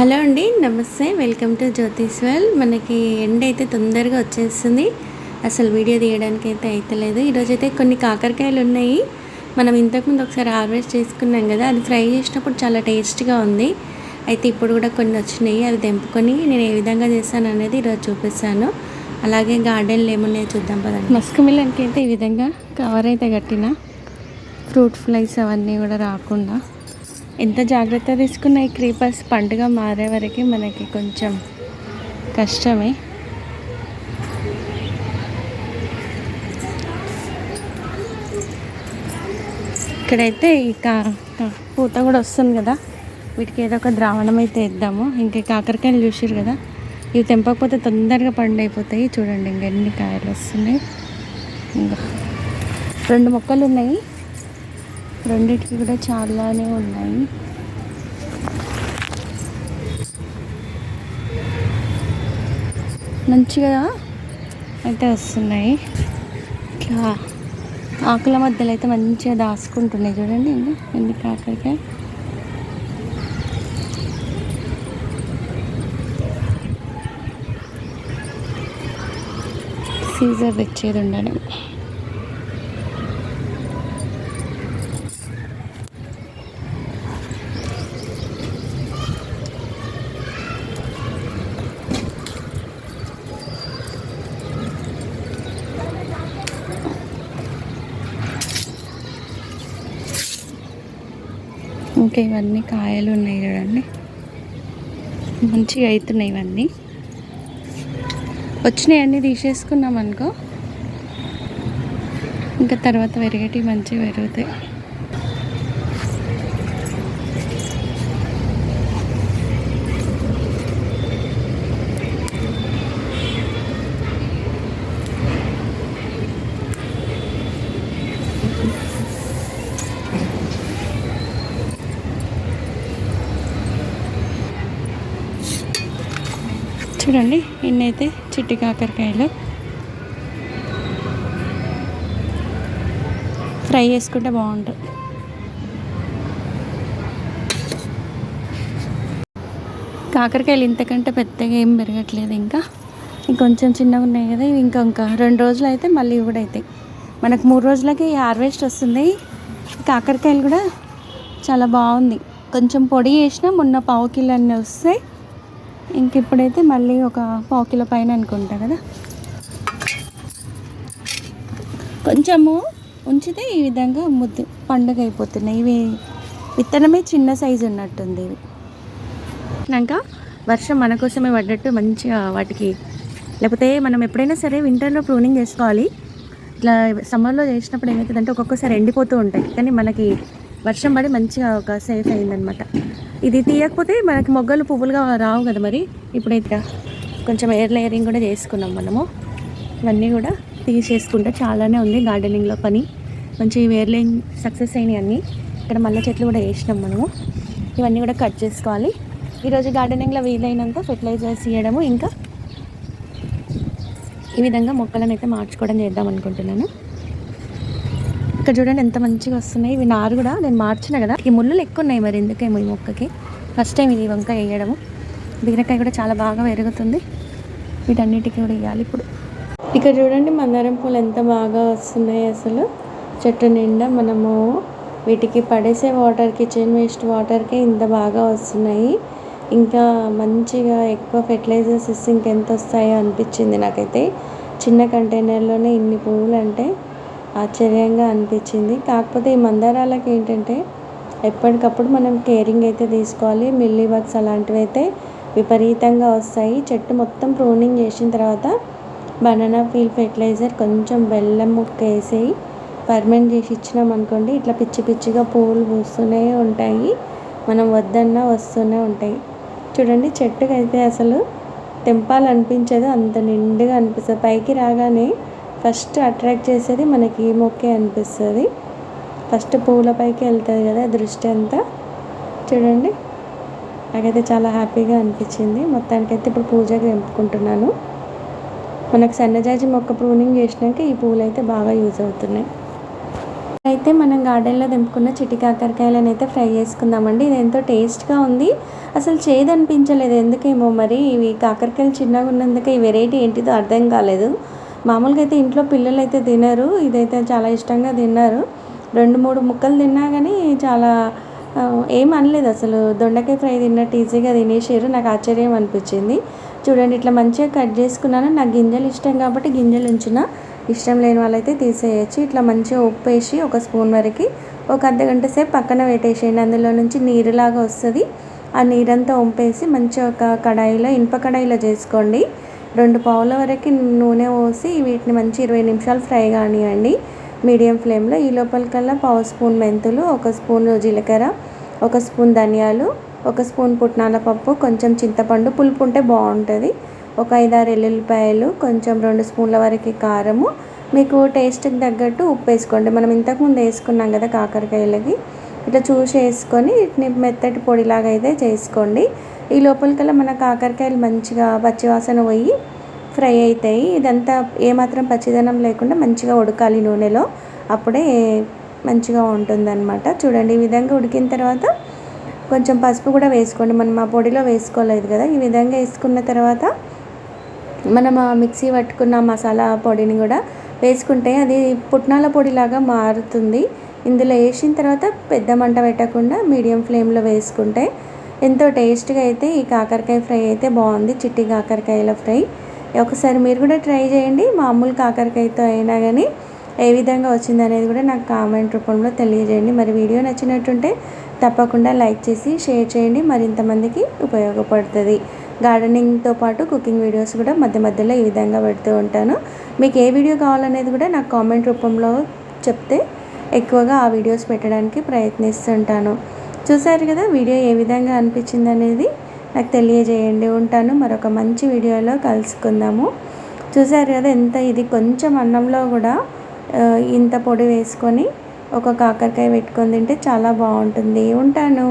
Hello అండి నమస్తే. Welcome to జ్యోతిష్వల్ మనకి ఎండ అయితే తొందరగా వచ్చేస్తుంది. అసలు వీడియో తీయడానికి అయితే అయితలేదు ఈరోజు అయితే కొన్ని కాకరకాయలు ఉన్నాయి. మనం ఇంతకుముందు ఒకసారి హార్వెస్ట్ చేసుకున్నాం కదా అది ఫ్రై చేసినప్పుడు చాలా టేస్ట్గా ఉంది. అయితే ఇప్పుడు కూడా కొన్ని వచ్చినాయి అవి తెంపుకొని నేను ఏ విధంగా చేస్తాను అనేది ఈరోజు చూపిస్తాను. అలాగే గార్డెన్లు ఏమున్నాయో చూద్దాం పదండి. మస్క్ మిల్లన్కి అయితే ఈ విధంగా కవర్ అయితే కట్టిన ఫ్రూట్ ఫ్లైస్ అవన్నీ కూడా రాకుండా ఎంత జాగ్రత్త తీసుకున్న ఈ క్రీపర్స్ పండుగ మారే వరకు మనకి కొంచెం కష్టమే. ఇక్కడైతే ఈ కా పూత కూడా వస్తుంది కదా. వీటికి ఏదో ఒక ద్రావణం అయితే ఇద్దాము ఇంకా కాకరకాయలు చూసారు కదా. ఇవి తెంపకపోతే తొందరగా పండు అయిపోతాయి చూడండి ఇంకెన్ని కాయలు వస్తున్నాయి. ఇంకా రెండు మొక్కలు ఉన్నాయి. రెండింటికి కూడా చాలానే ఉన్నాయి. మంచిగా అయితే వస్తున్నాయి. ఇట్లా ఆకుల మధ్యలో అయితే మంచిగా దాచుకుంటున్నాయి చూడండి ఎన్ని ఎన్ని కాకరకాయ సీజర్ తెచ్చేది ఉండడం. ఇంకా ఇవన్నీ కాయలు ఉన్నాయి చూడండి. మంచిగా అవుతున్నాయి ఇవన్నీ. వచ్చినాయి అన్నీ తీసేసుకున్నాం అనుకో. ఇంకా తర్వాత పెరిగేటివి మంచిగా పెరుగుతాయి. చూడండి ఇన్నైతే చిట్టి కాకరకాయలు. ఫ్రై చేసుకుంటే బాగుంటుంది. కాకరకాయలు ఇంతకంటే పెద్దగా ఏం పెరగట్లేదు ఇంకా. ఇంకొంచెం చిన్నగా ఉన్నాయి కదా ఇంకా ఇంకా రెండు రోజులు అయితే మళ్ళీ కూడా అవుతాయి మనకు మూడు రోజులకి హార్వెస్ట్ వస్తుంది. కాకరకాయలు కూడా చాలా బాగుంది. కొంచెం పొడి చేసినా మొన్న పావు కిలో అన్నీ వస్తాయి. ఇంక ఇప్పుడైతే మళ్ళీ ఒక పావు కిలో పైన అనుకుంటా కదా. కొంచెము ఉంచితే ఈ విధంగా ముద్దు పండుగ అయిపోతున్నాయి ఇవి విత్తనమే చిన్న సైజు ఉన్నట్టుంది ఇవి. ఇంకా వర్షం మన కోసమే పడ్డట్టు మంచిగా వాటికి లేకపోతే మనం ఎప్పుడైనా సరే వింటర్లో ప్రూనింగ్ చేసుకోవాలి. ఇట్లా సమ్మర్లో చేసినప్పుడు ఏమవుతుందంటే ఒక్కొక్కసారి ఎండిపోతూ ఉంటాయి. కానీ మనకి వర్షం పడి మంచిగా ఒక సేఫ్ అయిందనమాట ఇది తీయకపోతే మనకి మొగ్గలు పువ్వులుగా రావు కదా మరి. ఇప్పుడైతే కొంచెం ఎయిర్ లేయరింగ్ కూడా చేసుకున్నాం మనము. ఇవన్నీ కూడా తీసేసుకుంటే చాలానే ఉంది గార్డెనింగ్లో పని. మంచి ఎయిర్ లేయింగ్ సక్సెస్ అయినాయి అన్నీ. ఇక్కడ మల్లె చెట్లు కూడా వేసినాం మనము. ఇవన్నీ కూడా కట్ చేసుకోవాలి. ఈరోజు గార్డెనింగ్లో వీలైనంత ఫెర్టిలైజర్స్ ఇవ్వడము ఇంకా ఈ విధంగా మొక్కలను అయితే మార్చుకోవడం చేద్దాం అనుకుంటున్నాను. ఇక్కడ చూడండి ఎంత మంచిగా వస్తున్నాయి. ఇవి నారు కూడా నేను మార్చిన కదా. ఈ ముళ్ళు ఎక్కువ ఉన్నాయి మరి ఎందుకేమో ఈ మొక్కకి? ఫస్ట్ టైం ఇది వంకాయ వేయడము. బీరకాయ కూడా చాలా బాగా పెరుగుతుంది. వీటన్నిటికీ కూడా వేయాలి ఇప్పుడు. ఇక్కడ చూడండి మందారం పూలు ఎంత బాగా వస్తున్నాయి అసలు. చెట్టు నిండా మనము వీటికి పడేసే వాటర్ కిచెన్ వేస్ట్ వాటర్కే ఇంత బాగా వస్తున్నాయి. ఇంకా మంచిగా ఎక్కువ ఫెర్టిలైజర్స్ ఇస్తే ఇంకెంత వస్తాయో అనిపించింది నాకైతే. చిన్న కంటైనర్లోనే ఇన్ని పువ్వులు అంటే ఆశ్చర్యంగా అనిపించింది. కాకపోతే ఈ మందారాలకు ఏంటంటే ఎప్పటికప్పుడు మనం కేరింగ్ అయితే తీసుకోవాలి. మిల్లీ బగ్స్ అలాంటివి అయితే విపరీతంగా వస్తాయి. చెట్టు మొత్తం ప్రూనింగ్ చేసిన తర్వాత బనానా పీల్ ఫెర్టిలైజర్ కొంచెం బెల్లం ముక్క వేసి పర్మెంట్ చేసి ఇచ్చినాం అనుకోండి ఇట్లా పిచ్చి పిచ్చిగా పువ్వులు పూస్తూనే ఉంటాయి. మనం వద్దన్నా వస్తూనే ఉంటాయి. చూడండి చెట్టుకైతే అసలు తెంపాలనిపించదు. అంత నిండుగా అనిపిస్తుంది. పైకి రాగానే ఫస్ట్ అట్రాక్ట్ చేసేది మనకి ఈ మొక్కే అనిపిస్తుంది. ఫస్ట్ పూలపైకి వెళ్తుంది కదా దృష్టి అంతా. చూడండి. నాకైతే చాలా హ్యాపీగా అనిపించింది. మొత్తానికైతే ఇప్పుడు పూజకి తెంపుకుంటున్నాను. మనకు సన్నజాజి మొక్క ప్రూనింగ్ చేసినాక ఈ పూలు అయితే బాగా యూజ్ అవుతున్నాయి. అయితే మనం గార్డెన్లో తెంపుకున్న చిటి కాకరకాయలను అయితే ఫ్రై చేసుకుందామండి. ఇది ఎంతో టేస్ట్గా ఉంది. అసలు చేయదనిపించలేదు ఎందుకేమో మరి ఇవి కాకరకాయలు చిన్నగా ఉన్నందుకు ఈ వెరైటీ ఏంటిదో అర్థం కాలేదు. మామూలుగా అయితే ఇంట్లో పిల్లలు అయితే తినరు. ఇదైతే చాలా ఇష్టంగా తిన్నారు. రెండు మూడు ముక్కలు తిన్నా కానీ చాలా ఏం అనలేదు అసలు. దొండకాయ ఫ్రై తిన్నట్టు ఈజీగా తినేసారు నాకు ఆశ్చర్యం అనిపించింది. చూడండి ఇట్లా మంచిగా కట్ చేసుకున్నాను. నాకు గింజలు ఇష్టం కాబట్టి గింజలు ఉంచిన ఇష్టం లేని వాళ్ళైతే తీసేయచ్చు. ఇట్లా మంచిగా ఉప్పు వేసి ఒక స్పూన్ వరకు ఒక అర్ధ గంట సేపు పక్కన పెట్టేసేయండి. అందులో నుంచి నీరులాగా వస్తుంది. ఆ నీరంతా వంపేసి మంచిగా ఒక కడాయిలో ఇనుప కడాయిలో చేసుకోండి. రెండు పావుల వరకు నూనె పోసి వీటిని మంచి ఇరవై నిమిషాలు ఫ్రై కానివ్వండి. మీడియం ఫ్లేమ్లో. ఈ లోపలికల్లా పావు స్పూన్ మెంతులు ఒక స్పూన్ జీలకర్ర ఒక స్పూన్ ధనియాలు ఒక స్పూన్ పుట్నాల పప్పు కొంచెం చింతపండు. పులుపు ఉంటే బాగుంటుంది. ఒక ఐదారు ఎల్లుల్లిపాయలు కొంచెం రెండు స్పూన్ల వరకు కారము. మీకు టేస్ట్కి తగ్గట్టు ఉప్పు వేసుకోండి. మనం ఇంతకుముందు వేసుకున్నాం కదా కాకరకాయలకి. ఇట్లా చూసి వేసుకొని వీటిని మెత్తటి పొడిలాగా అయితే చేసుకోండి. ఈ లోపలికల్లా మన కాకరకాయలు మంచిగా పచ్చివాసన పోయి ఫ్రై అవుతాయి. ఇదంతా ఏమాత్రం పచ్చిదనం లేకుండా మంచిగా ఉడకాలి నూనెలో. అప్పుడే మంచిగా ఉంటుందన్నమాట. చూడండి ఈ విధంగా ఉడికిన తర్వాత కొంచెం పసుపు కూడా వేసుకోండి. మనం ఆ పొడిలో వేసుకోలేదు కదా. ఈ విధంగా వేసుకున్న తర్వాత మనం మిక్సీ పట్టుకున్న మసాలా పొడిని కూడా వేసుకుంటే అది పుట్నాల పొడిలాగా మారుతుంది. ఇందులో వేసిన తర్వాత పెద్ద మంట పెట్టకుండా మీడియం ఫ్లేమ్లో వేసుకుంటే ఎంతో టేస్ట్గా అయితే ఈ కాకరకాయ ఫ్రై అయితే బాగుంది. చిట్టి కాకరకాయల ఫ్రై. ఒకసారి మీరు కూడా ట్రై చేయండి. మామూలు కాకరకాయతో అయినా కానీ ఏ విధంగా వచ్చింది అనేది కూడా నాకు కామెంట్ రూపంలో తెలియజేయండి. మరి వీడియో నచ్చినట్టుంటే తప్పకుండా లైక్ చేసి షేర్ చేయండి. మరింతమందికి ఉపయోగపడుతుంది. గార్డెనింగ్తో పాటు కుకింగ్ వీడియోస్ కూడా మధ్య మధ్యలో ఈ విధంగా పెడుతూ ఉంటాను. మీకు ఏ వీడియో కావాలనేది కూడా నాకు కామెంట్ రూపంలో చెప్తే ఎక్కువగా ఆ వీడియోస్ పెట్టడానికి ప్రయత్నిస్తుంటాను. చూసారు కదా వీడియో ఏ విధంగా అనిపించింది అనేది నాకు తెలియజేయండి. ఉంటాను. మరొక మంచి వీడియోలో కలుసుకుందాము. చూసారు కదా ఎంత ఇది? కొంచెం అన్నంలో కూడా ఇంత పొడి వేసుకొని ఒక కాకరకాయ పెట్టుకొని తింటే చాలా బాగుంటుంది. ఉంటాను.